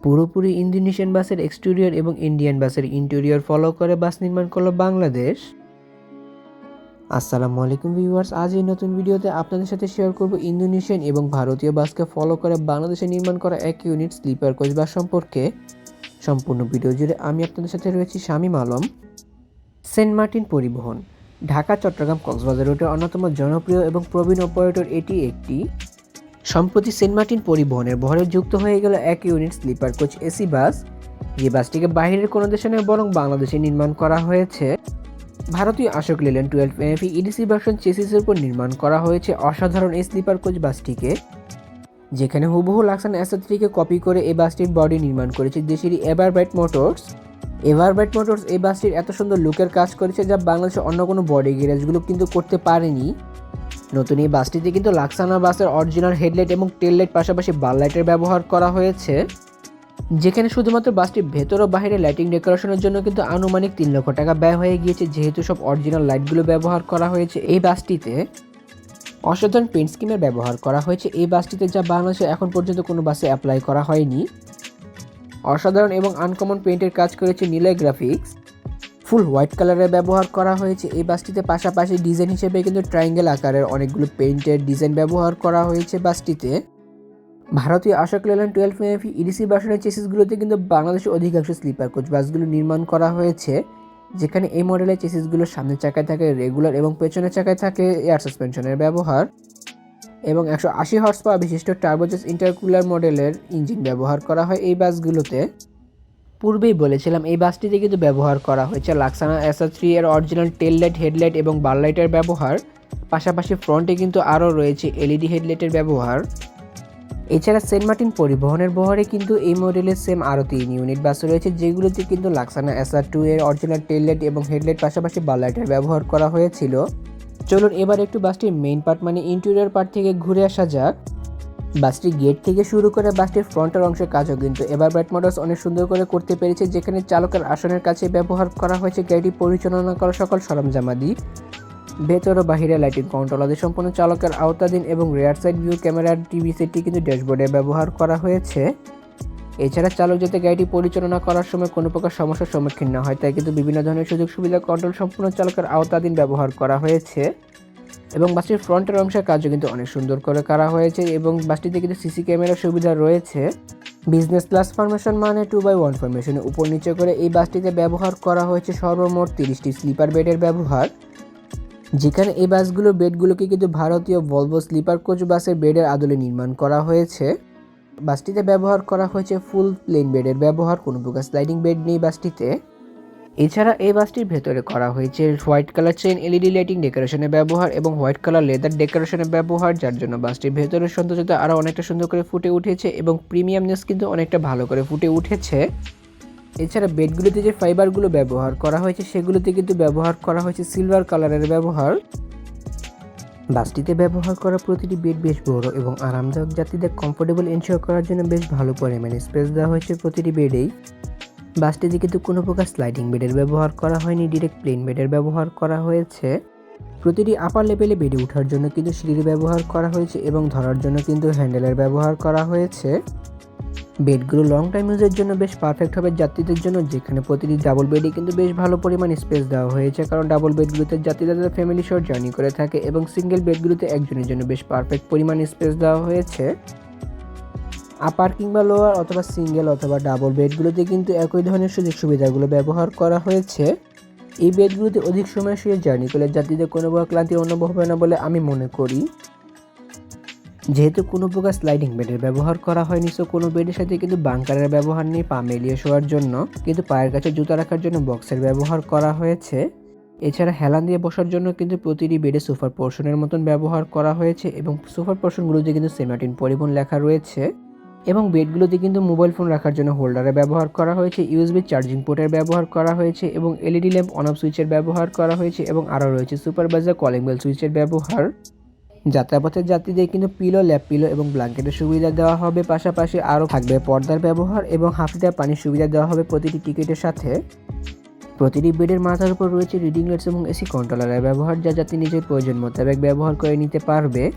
পুরোপুরি ইন্দোনেশিয়ান বাসের এক্সটেরিয়র এবং ইন্ডিয়ান বাসের ইন্টেরিয়র ফলো করে বাস নির্মাণ করল বাংলাদেশ। আসসালামু আলাইকুম ভিউয়ার্স, আজ এই নতুন ভিডিওতে আপনাদের সাথে শেয়ার করব ইন্দোনেশিয়ান এবং ভারতীয় বাসকে ফলো করে বাংলাদেশে নির্মাণ করা এক ইউনিট স্লিপার কোচ বাস সম্পর্কে। সম্পূর্ণ ভিডিও জুড়ে আমি আপনাদের সাথে রয়েছি শামীম আলম। সেন্ট মার্টিন পরিবহন, ঢাকা, চট্টগ্রাম, কক্সবাজার রুটের অন্যতম জনপ্রিয় এবং প্রবীণ অপারেটর এটি একটি। সম্প্রতি সেন্ট মার্টিন পরিবহনের বহরে যুক্ত হয়ে গেল এক unit sleeper coach AC bus. যে বাসটিকে বাইরের কোনো দেশে নয়, বরং বাংলাদেশে নির্মাণ করা হয়েছে। ভারতীয় আশোক লেল্যান্ড টুয়েলভ এমএফি ইডিসি ভার্সন চেসিসের উপর নির্মাণ করা হয়েছে অসাধারণ এই স্লিপার কোচ বাসটিকে। যেখানে হুবহু লাক্সান অ্যাসাত্রিকে কপি করে এই বাসটির বডি নির্মাণ করেছে দেশেরই এভারব্রাইট মোটরস এভারব্রাইট মোটরস এই বাসটির এত সুন্দর লুকের কাজ করেছে যা বাংলাদেশে অন্য কোনো বডি গ্যারেজগুলো কিন্তু করতে পারেনি। নতুন এই বাসটিতে কিন্তু লাক্সানা বাসের অরিজিনাল হেডলাইট এবং টেল লাইট পাশাপাশি বাল লাইটের ব্যবহার করা হয়েছে, যেখানে শুধুমাত্র বাসটির ভেতর ও বাইরে লাইটিং ডেকোরেশনের জন্য কিন্তু আনুমানিক তিন লক্ষ টাকা ব্যয় হয়ে গিয়েছে, যেহেতু সব অরিজিনাল লাইটগুলো ব্যবহার করা হয়েছে এই বাসটিতে। অসাধারণ পেন্ট স্কিমের ব্যবহার করা হয়েছে এই বাসটিতে, যা বাংলাদেশে এখন পর্যন্ত কোনো বাসে অ্যাপ্লাই করা হয়নি। অসাধারণ এবং আনকমন পেন্টের কাজ করেছে নীলয় গ্রাফিক্স ফুল হোয়াইট কালারের ব্যবহার করা হয়েছে। এই বাসটিতে পাশাপাশি ডিজাইন হিসেবে কিন্তু ট্রায়াঙ্গেল আকারের অনেকগুলো পেইন্টের ডিজাইন ব্যবহার করা হয়েছে বাসটিতে। ভারতীয় আশোক লেল্যান্ড টুয়েলভ এমএফি ইডিসি বাসনের চেসিসগুলোতে কিন্তু বাংলাদেশের অধিকাংশ স্লিপার কোচ বাসগুলো নির্মাণ করা হয়েছে, যেখানে এই মডেলের চেসিসগুলো সামনের চাকায় থাকে রেগুলার এবং পেছনের চাকায় থাকে এয়ার সাসপেনশনের ব্যবহার। এবং একশো আশি হর্স পাওয়ার বিশিষ্ট টার্বোজেস ইন্টারকুলার মডেলের ইঞ্জিন ব্যবহার করা হয় এই বাসগুলোতে। পূর্বেই বলেছিলাম, এই বাসটিতে কিন্তু ব্যবহার করা হয়েছে। লাক্সানা এসা থ্রি এর অরিজিনাল টেল লাইট হেডলাইট এবং বার লাইটের ব্যবহার। পাশাপাশি ফ্রন্টে কিন্তু আরও রয়েছে এলইডি হেডলাইটের ব্যবহার। এছাড়া সেন্ট মার্টিন পরিবহনের বহরে কিন্তু এই মডেলের সেম আরও তিন ইউনিট বাস রয়েছে, যেগুলোতে কিন্তু লাক্সানা এসআর টু এর অরিজিনাল টেল লাইট এবং হেডলাইট পাশাপাশি বার লাইটের ব্যবহার করা হয়েছিল। চলুন এবার একটু বাসটির মেইন পার্ট মানে ইন্টেরিয়র পার্ট থেকে ঘুরে আসা যাক। বাসটির গেট থেকে শুরু করে বাসটির ফ্রন্টের অংশের কাজও কিন্তু। এবার ব্যাট মোটরস অনেক সুন্দর করে করতে পেরেছে, যেখানে চালকের আসনের কাছে ব্যবহার করা হয়েছে গাড়িটি পরিচালনা করা সকল সরঞ্জামাদি। ভেতর ও বাহিরে লাইটিং কন্ট্রোল আদি সম্পূর্ণ চালকের আওতাধীন এবং রেয়ার সাইড ভিউ ক্যামেরার টিভি সেটটি কিন্তু ড্যাশবোর্ডে ব্যবহার করা হয়েছে। এছাড়া চালক যাতে গাড়িটি পরিচালনা করার সময় কোনো প্রকার সমস্যার সম্মুখীন না হয়, তাই কিন্তু বিভিন্ন ধরনের সুযোগ সুবিধা কন্ট্রোল সম্পূর্ণ চালকের আওতাধীন ব্যবহার করা হয়েছে। এবং বাসটির ফ্রন্টের অংশের কাজও কিন্তু অনেক সুন্দর করে করা হয়েছে এবং বাসটিতে কিন্তু সিসি ক্যামেরার সুবিধা রয়েছে। বিজনেস ক্লাস ফরমেশন মানে টু বাই ওয়ান ফরমেশনের উপর নিচে করে এই বাসটিতে ব্যবহার করা হয়েছে সর্বমোট তিরিশটি স্লিপার বেডের ব্যবহার। যেখানে এই বাসগুলোর বেডগুলোকে কিন্তু ভারতীয় ভলভো স্লিপার কোচ বাসের বেডের আদলে নির্মাণ করা হয়েছে। বাসটিতে ব্যবহার করা হয়েছে ফুল প্লেন বেডের ব্যবহার, কোনো প্রকার স্লাইডিং বেড নেই বাসটিতে। এছাড়া এই বাসটির ভেতরে করা হয়েছে white colour chain LED lighting ডেকোরেশনের ব্যবহার এবং হোয়াইট কালার লেদার ডেকোরেশনের ব্যবহার, যার জন্য বাসটির ভেতরের সৌন্দর্যতা আরও অনেকটা সুন্দর করে ফুটে উঠেছে এবং প্রিমিয়ামনেস কিন্তু অনেকটা ভালো করে ফুটে উঠেছে। এছাড়া বেডগুলোতে যে ফাইবারগুলো ব্যবহার করা হয়েছে, সেগুলোতে কিন্তু ব্যবহার করা হয়েছে সিলভার কালারের ব্যবহার। বাসটিতে ব্যবহার করা প্রতিটি বেড বেশ বড় এবং আরামদায়ক যাত্রীদের কমফোর্টেবল এনশিওর করার জন্য বেশ ভালো পরিমাণে স্পেস দেওয়া হয়েছে প্রতিটি বেডেই। বাসটিতে কিন্তু কোনো প্রকার স্লাইডিং বেডের ব্যবহার করা হয়নি ডিরেক্ট প্লেন বেডের ব্যবহার করা হয়েছে। প্রতিটি আপার লেভেলে বেডে ওঠার জন্য কিন্তু সিঁড়ির ব্যবহার করা হয়েছে এবং ধরার জন্য কিন্তু হ্যান্ডেলের ব্যবহার করা হয়েছে। বেডগুলো লং টাইম ইউজের জন্য বেশ পারফেক্ট হবে যাত্রীদের জন্য, যেখানে প্রতিটি ডাবল বেডে কিন্তু বেশ ভালো পরিমাণ স্পেস দেওয়া হয়েছে, কারণ ডাবল বেডগুলোতে যাত্রীরা তাদের ফ্যামিলি সহ জার্নি করে থাকে এবং সিঙ্গেল বেডগুলোতে একজনের জন্য বেশ পারফেক্ট পরিমাণ স্পেস দেওয়া হয়েছে। আপার কিংবা লোয়ার অথবা সিঙ্গেল অথবা ডাবল বেডগুলোতে কিন্তু একই ধরনের সুযোগ সুবিধাগুলো ব্যবহার করা হয়েছে। এই বেডগুলোতে অধিক সময় শুয়ে জার্নি করলে যাত্রীদের কোনো প্রকার ক্লান্তি অনুভব হবে না বলে আমি মনে করি। যেহেতু কোনো প্রকার স্লাইডিং বেডের ব্যবহার করা হয়নি সো কোনো বেডের সাথে কিন্তু বাংকারের ব্যবহার নেই, পা মেলিয়ে শোয়ার জন্য। কিন্তু পায়ের কাছে জুতা রাখার জন্য বক্সের ব্যবহার করা হয়েছে। এছাড়া হেলান দিয়ে বসার জন্য কিন্তু প্রতিটি বেডে সোফার পোর্শনের মতন ব্যবহার করা হয়েছে এবং সোফার পোর্শনগুলোতে কিন্তু সেমাটিন পরিবহন লেখা রয়েছে। এবং বেডগুলোতে কিন্তু মোবাইল ফোন রাখার জন্য হোল্ডারের ব্যবহার করা হয়েছে, ইউএসবি চার্জিং পোর্টের ব্যবহার করা হয়েছে এবং এলইডি ল্যাম্প অন অফ সুইচের ব্যবহার করা হয়েছে এবং আরও রয়েছে সুপারভাইজার কলিং বেল সুইচের ব্যবহার। যাত্রাপথের যাত্রীদের কিন্তু পিলো ল্যাপ পিলো এবং ব্ল্যাঙ্কেটের সুবিধা দেওয়া হবে, পাশাপাশি আরও থাকবে পর্দার ব্যবহার এবং হাফ লিটার পানির সুবিধা দেওয়া হবে প্রতিটি টিকিটের সাথে। প্রতিটি বেডের মাথার উপর রয়েছে রিডিং লাইটস এবং এসি কন্ট্রোলারের ব্যবহার, যা যাত্রী নিজের প্রয়োজন মোতাবেক ব্যবহার করে নিতে পারবে।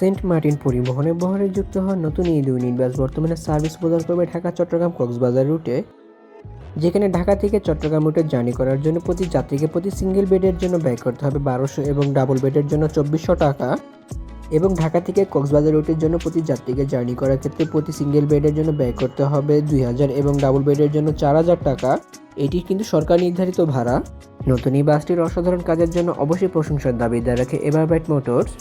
সেন্ট মার্টিন পরিবহনে বহরে যুক্ত হওয়া নতুন এই দুই বাস বর্তমানে সার্ভিস প্রদান করবে ঢাকা, চট্টগ্রাম, কক্সবাজার রুটে। যেখানে ঢাকা থেকে চট্টগ্রাম রুটে জার্নি করার জন্য প্রতি যাত্রীকে প্রতি সিঙ্গেল বেডের জন্য ব্যয় করতে হবে বারোশো এবং ডাবল বেডের জন্য চব্বিশশো টাকা এবং ঢাকা থেকে কক্সবাজার রুটের জন্য প্রতি যাত্রীকে জার্নি করার ক্ষেত্রে প্রতি সিঙ্গেল বেডের জন্য ব্যয় করতে হবে দুই হাজার এবং ডাবল বেডের জন্য চার হাজার টাকা। এটি কিন্তু সরকার নির্ধারিত ভাড়া। নতুন এই বাসটির অসাধারণ কাজের জন্য অবশ্যই প্রশংসার দাবিদার রাখে এভারবাইট মোটরস।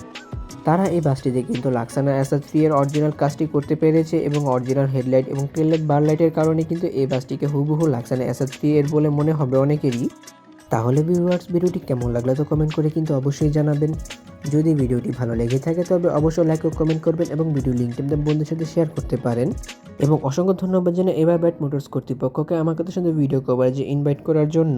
তারা এই বাসটিতে কিন্তু লাক্সানা অ্যাসাদ থ্রি এর অরিজিনাল কাজটি করতে পেরেছে এবং অরিজিনাল হেডলাইট এবং টেল লাইট বার লাইটের কারণে কিন্তু এই বাসটিকে হুবহু লাক্সানা অ্যাসাদ থ্রি এর বলে মনে হবে অনেকেরই। তাহলে ভিউয়ার্স ভিডিওটি কেমন লাগল তো কমেন্ট করে কিন্তু অবশ্যই জানাবেন। যদি ভিডিওটি ভালো লেগে থাকে তবে অবশ্যই লাইক ও কমেন্ট করবেন এবং ভিডিও লিঙ্কটি আপনাদের বন্ধুদের সাথে শেয়ার করতে পারেন। এবং অসংখ্য ধন্যবাদ জানাই এবার ব্যাট মোটরস কর্তৃপক্ষকে আমার কথা সাথে ভিডিও কভারেজে ইনভাইট করার জন্য।